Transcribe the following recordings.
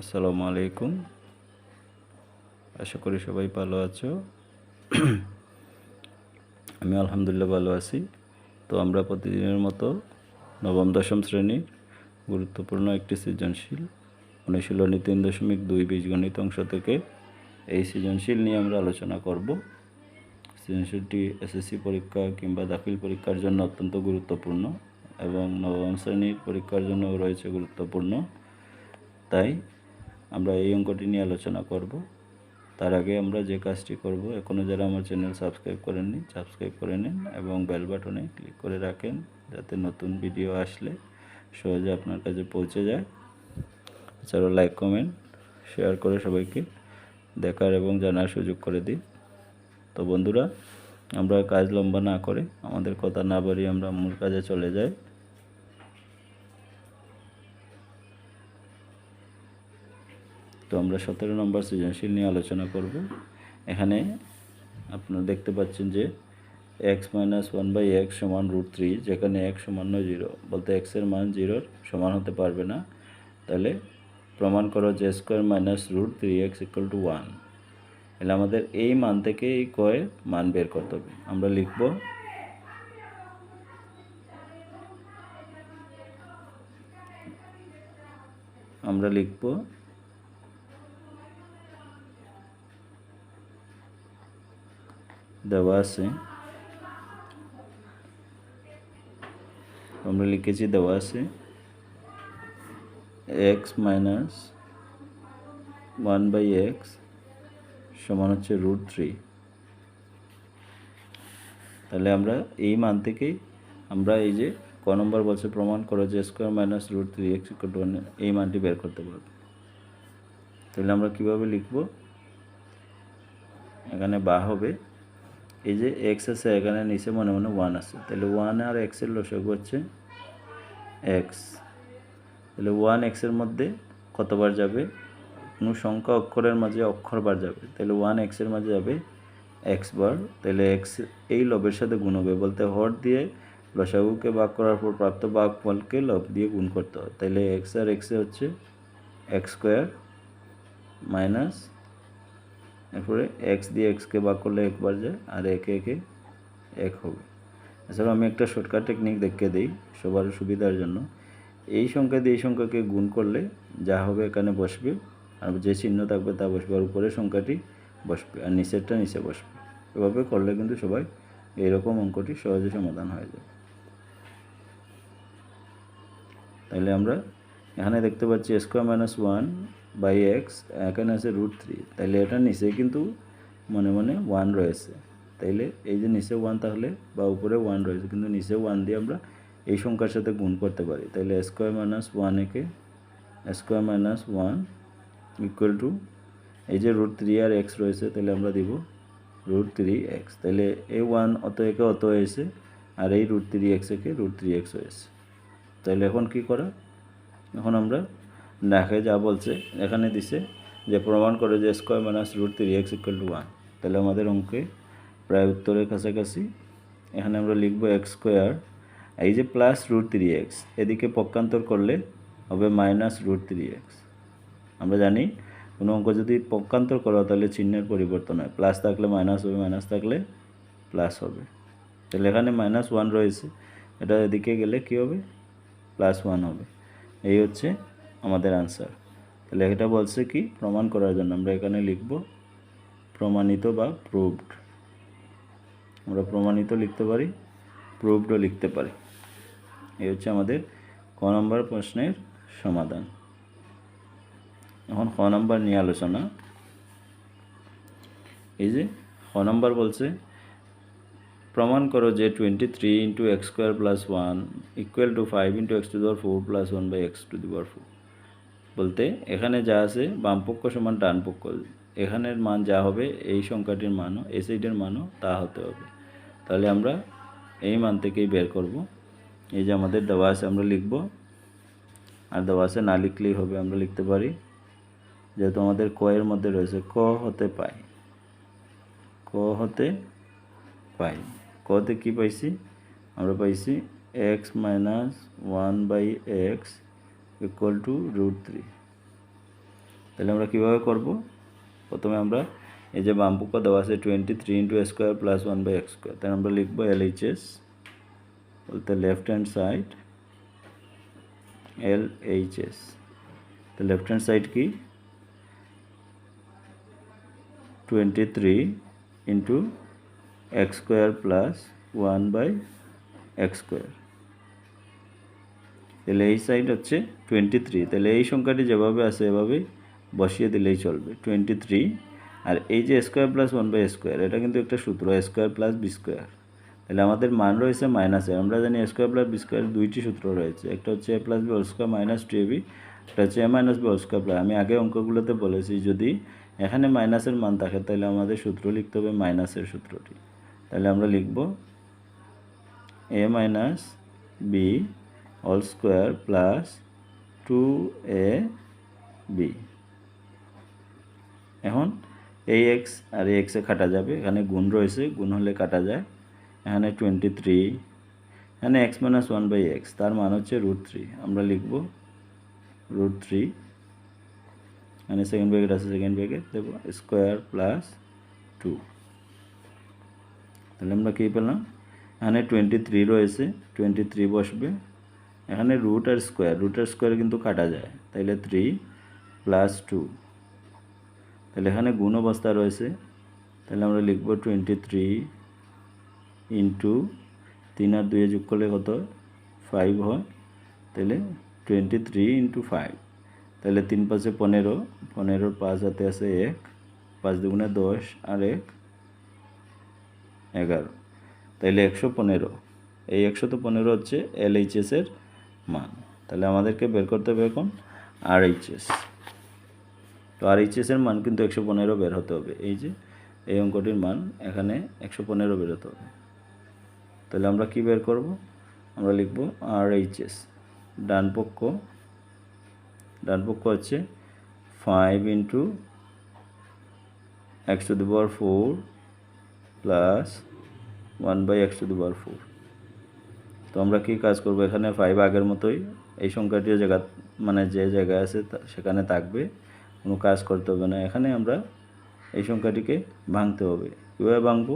আসসালামু আলাইকুম। আশা করি সবাই ভালো আছো। আমি আলহামদুলিল্লাহ ভালো আছি। তো আমরা প্রতিদিনের মতো নবম, দশম শ্রেণির গুরুত্বপূর্ণ একটি সৃজনশীল অনুশীলনী তিন দশমিক দুই বীজগণিত অংশ থেকে এই সৃজনশীল নিয়ে আমরা আলোচনা করব। সৃজনশীলটি এসএসসি পরীক্ষা কিংবা দাখিল পরীক্ষার জন্য অত্যন্ত গুরুত্বপূর্ণ এবং নবম শ্রেণির পরীক্ষার জন্য রয়েছে গুরুত্বপূর্ণ। তাই আমরা এই অঙ্কটি নিয়ে আলোচনা করব। তার আগে আমরা যে কাজটি করব এখনও যারা আমার চ্যানেল সাবস্ক্রাইব করেননি, সাবস্ক্রাইব করে নিন এবং বেল বাটনে ক্লিক করে রাখেন যাতে নতুন ভিডিও আসলে সহজে আপনার কাছে পৌঁছে যায়। এছাড়াও লাইক, কমেন্ট, শেয়ার করে সবাইকে দেখার এবং জানার সুযোগ করে দিন। তো বন্ধুরা, আমরা কাজ লম্বা না করে আমাদের কথা না বাড়িয়ে আমরা মূল কাজে চলে যাই। তো আমরা সতেরো নম্বর সৃজনশীল নিয়ে আলোচনা করব। এখানে আপনারা দেখতে পাচ্ছেন যে X minus one by X সমান রুট থ্রি যেখানে এক্স সমান জিরো বলতে এক্সের মান জিরোর সমান হতে পারবে না। তাহলে প্রমাণ করো যে square minus root three X equal to one তাহলে আমাদের এই মান থেকে এই কয়ের মান বের করতে হবে। আমরা লিখব আমরা লিখব দেওয়া আছে আমরা লিখেছি দেওয়া আছে X minus one by X সমান হচ্ছে রুট থ্রি তাহলে আমরা এই মান থেকেই আমরা এই যে ক নম্বর বলছে প্রমাণ করো যে square minus root three X equal এই মানটি বের করতে পারব তাহলে আমরা কীভাবে লিখব? এখানে বা হবে এই যে এক্স আছে, এখানে নিচে মনে মনে ওয়ান আছে। তাহলে ওয়ান আর এক্সের লসক হচ্ছে এক্স তাহলে ওয়ান এক্সের মধ্যে কতবার যাবে? কোনো সংখ্যা অক্ষরের মাঝে অক্ষরবার যাবে। তাহলে ওয়ান এক্সের মাঝে যাবে এক্স বার। তাহলে এক্স এই লবের সাথে গুণ হবে। বলতে হর দিয়ে লসাগুকে ভাগ করার পর প্রাপ্ত ভাগ ফলকে লব দিয়ে গুণ করতে হয়। তাহলে এক্স আর এক্সে হচ্ছে এক্স স্কোয়ার মাইনাস এরপরে এক্স দিয়ে এক্সকে ভাগ করলে একবার যায়, আর একে একে এক হবে। এছাড়াও আমি একটা শর্টকাট টেকনিক দেখিয়ে দিই সবার সুবিধার জন্য। এই সংখ্যা দিয়ে এই সংখ্যাকে গুণ করলে যা হবে এখানে বসবে, আর যে চিহ্ন থাকবে তা বসবে, আর উপরের সংখ্যাটি বসবে, আর নিচেরটা নিচে বসবে। এভাবে করলে কিন্তু সবাই এইরকম অঙ্কটি সহজে সমাধান হয়ে যাবে। তাহলে আমরা এখানে দেখতে পাচ্ছি square minus one by X এখানে আছে রুট থ্রি। তাহলে এটা নিচে কিন্তু মনে মনে ওয়ান রয়েছে। তাইলে এই যে নিচে ওয়ান তাহলে বা উপরে ওয়ান রয়েছে, কিন্তু নিচে ওয়ান দিয়ে আমরা এই সংখ্যার সাথে গুণ করতে পারি। তাহলে স্কোয়ার মাইনাস ওয়ান একে square minus one equal to এই যে রুট থ্রি আর এক্স রয়েছে তাহলে আমরা দিব রুট থ্রি এক্স। তাহলে এই ওয়ান অত একে অত হয়েছে, আর এই রুট থ্রি এক্স একে রুট থ্রি এক্স হয়েছে। তাহলে এখন কি করা? এখন আমরা দেখে যা বলছে, এখানে দিছে যে প্রমাণ করে যে square minus root three X equal to one তাহলে আমাদের অঙ্কে প্রায় উত্তরের কাছাকাছি। এখানে আমরা লিখব এক্স স্কোয়ার এই যে প্লাস রুট থ্রি এক্স এদিকে পক্ষান্তর করলে হবে মাইনাস রুট থ্রি এক্স আমরা জানি, কোনো অঙ্ক যদি পক্ষান্তর করা, তাহলে চিহ্নের পরিবর্তন হয়। প্লাস থাকলে মাইনাস হবে মাইনাস থাকলে প্লাস হবে। তাহলে এখানে মাইনাস ওয়ান রয়েছে। এটা এদিকে গেলে কী হবে? প্লাস ওয়ান হবে। এই হচ্ছে আমাদের আনসার তাহলে এটা বলছে কি? প্রমাণ করার জন্য। আমরা এখানে লিখব প্রমাণিত বা প্রুভড আমরা প্রমাণিত লিখতে পারি প্রুভডও লিখতে পারি। এই হচ্ছে আমাদের ক নম্বর প্রশ্নের সমাধান। এখন খ নম্বর নিয়ে আলোচনা। এই যে খ নম্বর বলছে, প্রমাণ করো যে twenty three into X square plus one equal to five into X to দেওয়ার four plus one by X to দেওয়ার ফোর বলতে এখানে যা আছে বাম পক্ষ সমান ডান পক্ষ। এখানের মান যা হবে, এই সংখ্যাটির মানও, এই সাইডের মানও তা হতে হবে। তাহলে আমরা এই মান থেকেই বের করব। এই যে আমাদের দেওয়া আছে আমরা লিখব। আর দেওয়া আছে না লিখলেই হবে, আমরা লিখতে পারি। যেহেতু আমাদের ক এর মধ্যে রয়েছে, ক হতে পাই। ক হতে পাই। কতে কী পাইছি? আমরা পাইছি X minus one by X equal to root three তাহলে আমরা কীভাবে করব? প্রথমে আমরা এই যে বাম পক্ষ দেওয়া আছে twenty three into square plus one by X square তাহলে আমরা লিখব এল এইচ এস বলতে left hand side L H S তো লেফট হ্যান্ড সাইড কি? Twenty three into X square plus one by X square তাহলে এই side হচ্ছে twenty three তাহলে এই সংখ্যাটি যেভাবে আছে এভাবেই বসিয়ে দিলেই চলবে টোয়েন্টি থ্রি আর এই যে square plus one by square এটা কিন্তু একটা সূত্র স্কোয়ার প্লাস বি স্কোয়ার তাহলে আমাদের মান রয়েছে মাইনাসে আমরা জানি স্কোয়ার প্লাস বি স্কোয়ার দুইটি সূত্র রয়েছে, একটা হচ্ছে A plus B square minus two A B একটা হচ্ছে A minus B whole square plus আমি আগে অঙ্কগুলোতে বলেছি, যদি এখানে মাইনাসের মান থাকে, তাহলে আমাদের সূত্র লিখতে হবে মাইনাসের সূত্রটি। তাহলে আমরা লিখব A minus B whole square plus two A B এখন এই এক্স আর এই এক্সে কাটা যাবে। এখানে গুণ রয়েছে, গুণ হলে কাটা যায়। এখানে টোয়েন্টি থ্রি এখানে X minus one by X তার মান হচ্ছে রুট থ্রি আমরা লিখব রুট থ্রি এখানে সেকেন্ড ব্র্যাকেট আছে সেকেন্ড ব্র্যাকেট দেব স্কোয়ার প্লাস টু তাহলে আমরা কী পেলাম? এখানে টোয়েন্টি থ্রি রয়েছে টোয়েন্টি থ্রি বসবে। এখানে রুট আর স্কোয়ার রুট আর স্কোয়ার কিন্তু কাটা যায়। তাইলে থ্রি প্লাস টু তাহলে এখানে গুণ অবস্থা রয়েছে। তাহলে আমরা লিখব টোয়েন্টি থ্রি ইন্টু তিন আর দুয়ে যোগ করলে কত? ফাইভ হয়। তাহলে টোয়েন্টি থ্রি ইন্টু ফাইভ তাহলে তিন পাঁচে পনেরো পনেরোর পাঁচ হাতে আছে এক, পাঁচ দুগুণে দশ আর এক, এগারো। তাহলে একশো পনেরো। এই একশো তো পনেরো হচ্ছে এল এইচএসের মান। তাহলে আমাদেরকে বের করতে হবে এখন আর এইচএস তো আর এইচএসের মান কিন্তু একশো পনেরো বের হতে হবে। এই যে, এই অঙ্কটির মান এখানে একশো পনেরো বেরোতে হবে। তাহলে আমরা কি বের করব? আমরা লিখব আর এইচএস ডান পক্ষ ডান পক্ষ হচ্ছে five into X to the power four plus one by X to the power four তো আমরা কী কাজ করব? এখানে ফাইভ আগের মতোই এই সংখ্যাটিও জায়গা মানে যে জায়গায় আছে সেখানে থাকবে। কোনো কাজ করতে হবে না। এখানে আমরা এই সংখ্যাটিকে ভাঙতে হবে। কীভাবে ভাঙবো?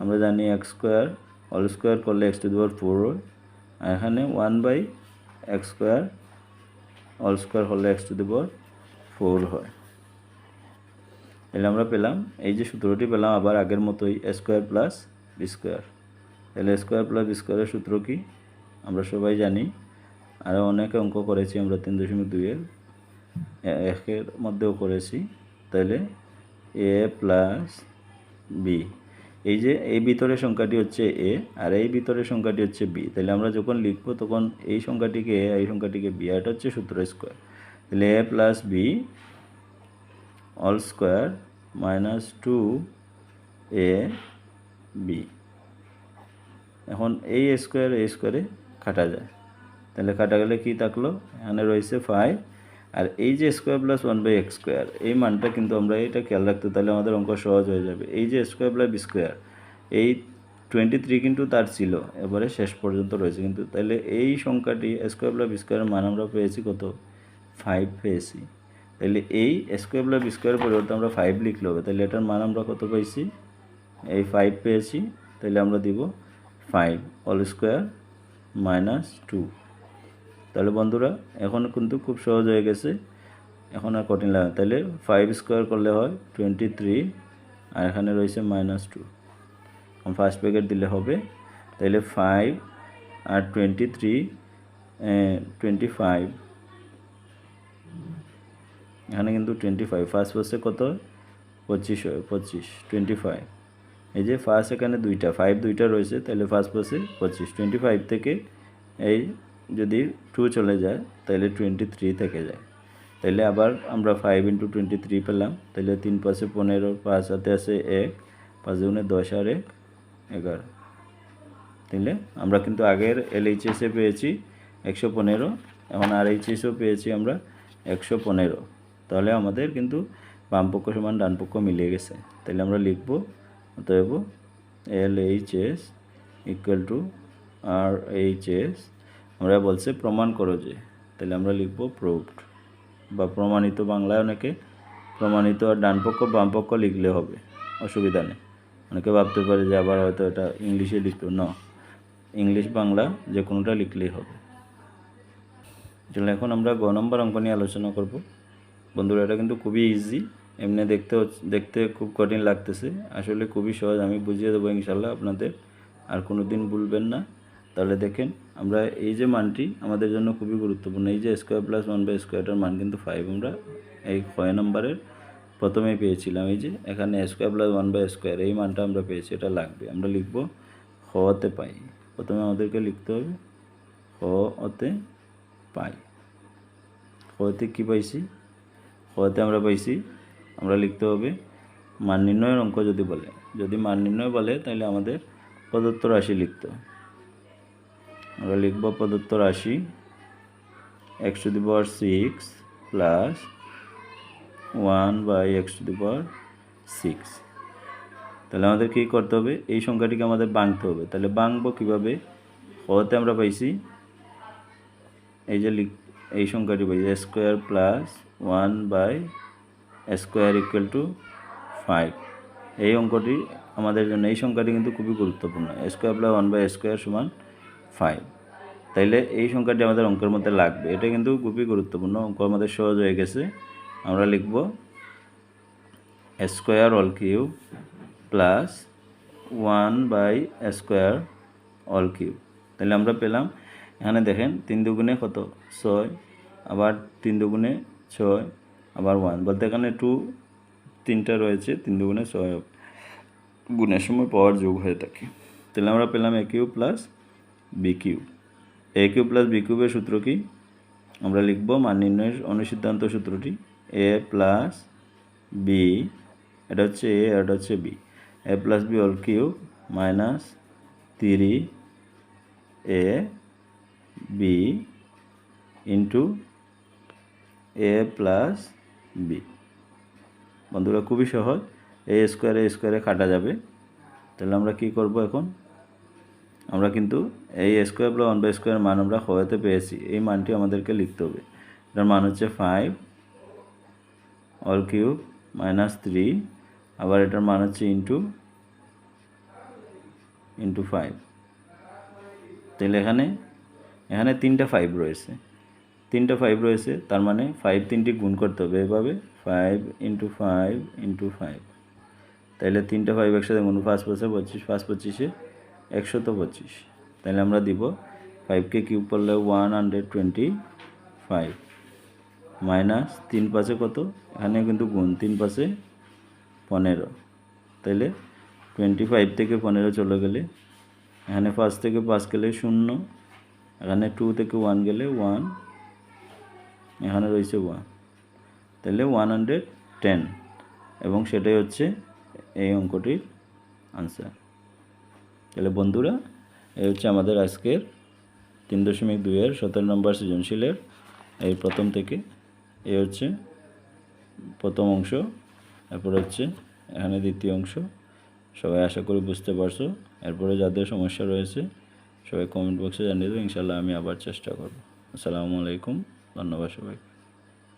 আমরা জানি এক্স স্কোয়ার অল স্কোয়ার করলে X to the power four হয়। আর এখানে one by X square all square হলে X to the power four হয়। তাহলে আমরা পেলাম, এই যে সূত্রটি পেলাম, আবার আগের মতোই A square plus B square তাহলে স্কোয়ার প্লাস স্কোয়ারের সূত্র কি? আমরা সবাই জানি। আরও অনেক অঙ্ক করেছি আমরা তিন দশমিক দুইয়ের একের মধ্যেও করেছি। তাহলে এ প্লাস বি এই যে এই ভিতরের সংখ্যাটি হচ্ছে এ আর এই ভিতরের সংখ্যাটি হচ্ছে বি তাহলে আমরা যখন লিখব তখন এই সংখ্যাটিকে এ এই সংখ্যাটিকে বি আর এটা হচ্ছে সূত্র স্কোয়ার তাহলে A plus B all square minus two A B এখন এই স্কোয়ার এই স্কোয়ারে কাটা যায়। তাহলে কাটা গেলে কি থাকল? এখানে রয়েছে ফাইভ আর এই যে square plus one by X square এই মানটা কিন্তু আমরা এটা খেয়াল রাখতে, তাহলে আমাদের অঙ্ক সহজ হয়ে যাবে। এই যে স্কোয়ার প্লাস স্কোয়ার এই টোয়েন্টি থ্রি কিন্তু তার ছিল, এবারে শেষ পর্যন্ত রয়েছে। কিন্তু তাহলে এই সংখ্যাটি স্কোয়ার প্লাস স্কোয়ারের মান আমরা পেয়েছি কত? ফাইভ পেয়েছি। তাহলে এই স্কোয়ার প্লাস স্কোয়ারের পরিবর্তে আমরা ফাইভ লিখলে হবে। তাহলে এটার মান আমরা কত পেয়েছি? এই ফাইভ পেয়েছি। তাহলে আমরা দিব five all square minus two তাহলে বন্ধুরা, এখন কিন্তু খুব সহজ হয়ে গেছে। এখন আর কঠিন লাগে। তাহলে ফাইভ স্কোয়ার করলে হয় টোয়েন্টি থ্রি আর এখানে রয়েছে মাইনাস টু ফার্স্ট প্যাকেট দিলে হবে। তাহলে ফাইভ আর টোয়েন্টি থ্রি টোয়েন্টি ফাইভ এখানে কিন্তু টোয়েন্টি ফাইভ ফার্স্ট বসে কত? পঁচিশ হয়, পঁচিশ টোয়েন্টি ফাইভ এই যে ফার্স্ট এখানে দুইটা ফাইভ দুইটা রয়েছে, তাহলে ফার্স্ট বসে পঁচিশ টোয়েন্টি ফাইভ থেকে এই যদি টু চলে যায়, তাহলে টোয়েন্টি থ্রি থেকে যায়। তাহলে আবার আমরা ফাইভ ইন্টু টোয়েন্টি থ্রি পেলাম, তাহলে তিন পাশে পনেরো, পাঁচ হাতে আছে এক, পাঁচ দুগুণে দশ আর এক, এগারো। তাহলে আমরা কিন্তু আগের এল এলএইচএসে পেয়েছি একশো পনেরো, এখন আর এইচএসও পেয়েছি আমরা একশো পনেরো। তাহলে আমাদের কিন্তু বাম পক্ষ সমান ডান পক্ষ মিলিয়ে গেছে। তাহলে আমরা লিখব অতএব L H S equal to R H S আমরা বলছে প্রমাণ করো যে, তাহলে আমরা লিখব প্রুভড বা প্রমাণিত বাংলায় অনেকে প্রমাণিত আর ডান পক্ষ বাম পক্ষ লিখলে হবে, অসুবিধা নেই। অনেকে ভাবতে পারে যে আবার হয়তো এটা ইংলিশে লিখতো, না। ইংলিশ বাংলা যে কোনোটা লিখলেই হবে। চলো এখন আমরা গ নম্বর অঙ্ক নিয়ে আলোচনা করব। বন্ধুরা, এটা কিন্তু খুবই ইজি এমনি দেখতে দেখতে খুব কঠিন লাগতেছে। আসলে খুবই সহজ, আমি বুঝিয়ে দেবো ইনশাল্লাহ আপনাদের। আর কোনো দিন ভুলবেন না। তাহলে দেখেন, আমরা এই যে মানটি আমাদের জন্য খুবই গুরুত্বপূর্ণ। এই যে স্কোয়ার প্লাস ওয়ান বাই স্কোয়ারটার মান কিন্তু ফাইভ আমরা এই ছয় নম্বরের প্রথমেই পেয়েছিলাম। এই যে এখানে square plus one by square এই মানটা আমরা পেয়েছি, এটা লাগবে। আমরা লিখব হতে পাই। প্রথমে আমাদেরকে লিখতে হবে হতে পাই। হতে কী পাইছি? হতে আমরা পাইছি আমরা লিখতে হবে, মান নির্ণয়ের অঙ্ক যদি বলে। যদি মান নির্ণয় বলে, তাহলে আমাদের প্রদত্ত রাশি লিখতে আমরা লিখব প্রদত্ত রাশি X to the power six plus one by X to the power six তাহলে আমাদের কী করতে হবে? এই সংখ্যাটিকে আমাদের বাংতে হবে। তাহলে বাংবো কীভাবে? হতে আমরা পাইছি এই যে লিখ এই সংখ্যাটি পাইছি square plus one by square equal to five. এই অঙ্কটি আমাদের জন্য, এই সংখ্যাটি কিন্তু খুবই গুরুত্বপূর্ণ। Square plus one by square সমান ফাইভ। তাইলে এই সংখ্যাটি আমাদের অঙ্কের মধ্যে লাগবে। এটা কিন্তু খুবই গুরুত্বপূর্ণ। অঙ্ক আমাদের সহজ হয়ে গেছে। আমরা লিখব square all cube plus one by square all cube. তাহলে আমরা পেলাম, এখানে দেখেন তিন দুগুণে কত? ছয়। আবার তিন দুগুণে ছয়। আবার ওয়ান বলতে এখানে টু তিনটা রয়েছে, তিন দুগুণে ছয়। গুণের সময় পাওয়ার যোগ হয়ে থাকে তাহলে আমরা পেলাম A cube plus B cube A cube plus B কিউবের সূত্র কি? আমরা লিখব মান নির্ণয়ের অনুসিদ্ধান্ত সূত্রটি এ প্লাস বি এটা হচ্ছে এ এটা হচ্ছে B A plus B all cube minus three A B into A plus B বন্ধুরা, খুবই সহজ। এ স্কোয়ারে এ স্কোয়ারে কাটা যাবে। তাহলে আমরা কি করব এখন? আমরা কিন্তু এই square plus one by square মান আমরা হওয়াতে পেয়েছি। এই মানটি আমাদেরকে লিখতে হবে। এটার মান হচ্ছে five all cube minus three আবার এটার মান হচ্ছে ইন্টু ইন্টু ফাইভ তাহলে এখানে এখানে তিনটা ফাইভ রয়েছে। তিনটা ফাইভ রয়েছে, তার মানে ফাইভ তিনটি গুণ করতে হবে। এভাবে five into five into five তাইলে তিনটা ফাইভ একসাথে গুণ পাঁচ পঁচিশে পঁচিশ, পাঁচ পঁচিশে একশত পঁচিশ। তাহলে আমরা দিব ফাইভকে কিউব করলে one hundred twenty five minus তিন পাশে কত? এখানে কিন্তু গুণ, তিন পাশে পনেরো। তাইলে টোয়েন্টি ফাইভ থেকে পনেরো চলে গেলে, এখানে পাঁচ থেকে পাঁচ গেলে শূন্য, এখানে টু থেকে ওয়ান গেলে ওয়ান এখানে রয়েছে ওয়ান তাহলে ওয়ান হান্ড্রেড টেন এবং সেটাই হচ্ছে এই অঙ্কটির আনসার তাহলে বন্ধুরা, এই হচ্ছে আমাদের আজকের তিন দশমিক দুইয়ের সতেরো নম্বর সৃজনশীলের এই প্রথম থেকে। এ হচ্ছে প্রথম অংশ, এরপর হচ্ছে এখানে দ্বিতীয় অংশ। সবাই আশা করি বুঝতে পারছ। এরপরে যাদের সমস্যা রয়েছে, সবাই কমেন্ট বক্সে জানিয়ে দেবো। ইনশাল্লাহ আমি আবার চেষ্টা করব। আসসালামু আলাইকুম। ধন্যবাদ সবাইকে।